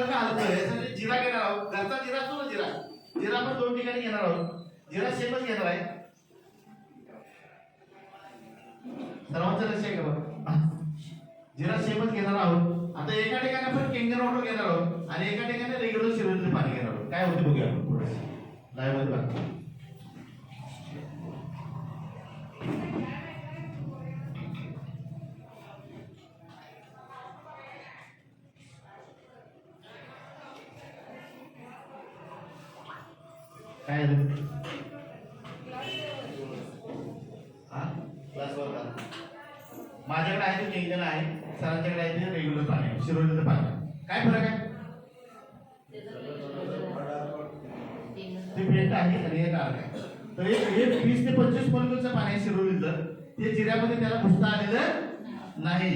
आपल्याला काय हलत यासाठी जिरा घेणार आहोत. घरचा जिरा असतो ना जिरा? जिरा आपण दोन ठिकाणी घेणार आहोत. जिरा सेमच घेणार आहे. सर्वांचं लक्ष आहे का जिरा सेमच घेणार आहोत. आता एका ठिकाणी आपण केंगन वॉटर घेणार आहोत आणि एका ठिकाणी रेग्युलर शिरोचं पाणी घेणार आहोत. काय होते बघूया आपण लाईव्हमध्ये बघा. काय आहे रे? हा? क्लासवर? माझ्याकडे आहे ते केंगन आहे सरांच्याकडे आहे ते रेग्युलर पाणी आहे, शिरोलीचं पाणी. काय फरक आहे ते पेंट आहे आणि हे डार्क आहे तर हे वीस ते पंचवीस मोलकरचं पाणी आहे शिरोलीचं ते जिऱ्यामध्ये त्याला घुसता आलेलं नाही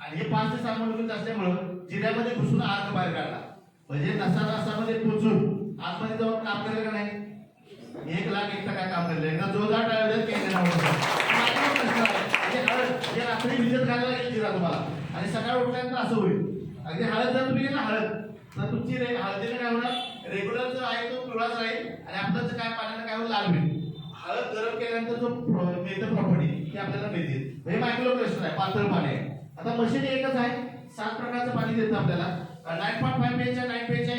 आणि हे पाच ते सहा मोलकरचं असल्यामुळं जिऱ्यामध्ये घुसून आग बाहेर काढला म्हणजे नसा नसामध्ये पोचून आतमध्ये जाऊन काम करेल का नाही? एक लाख एक टक्का काम करले एकदा जोरदार टाळलं केंद्र म्हणजे हळद हे रात्री भिजत घालायला गेली जिरा तुम्हाला. आणि सकाळ उठल्यानंतर असं होईल. अगदी हळद जर तुम्ही ना हळद. तर तुमची रे हळदीने काय होणार? रेग्युलर जो आहे तो पिवळाच राहील आणि आपलं काय पाण्यानं काय होईल लाल होईल. हळद गरम केल्यानंतर जो प्र- मिळतं प्रॉपर्टी ती आपल्याला मिळते हे मायक्रो क्रेस्टर आहे पातळ पाणी आहे. आता मशीन एकच आहे. सात प्रकारचं पाणी देतं आपल्याला. नाईन पॉईंट फाईव्ह पेच्या नाईन पेच्या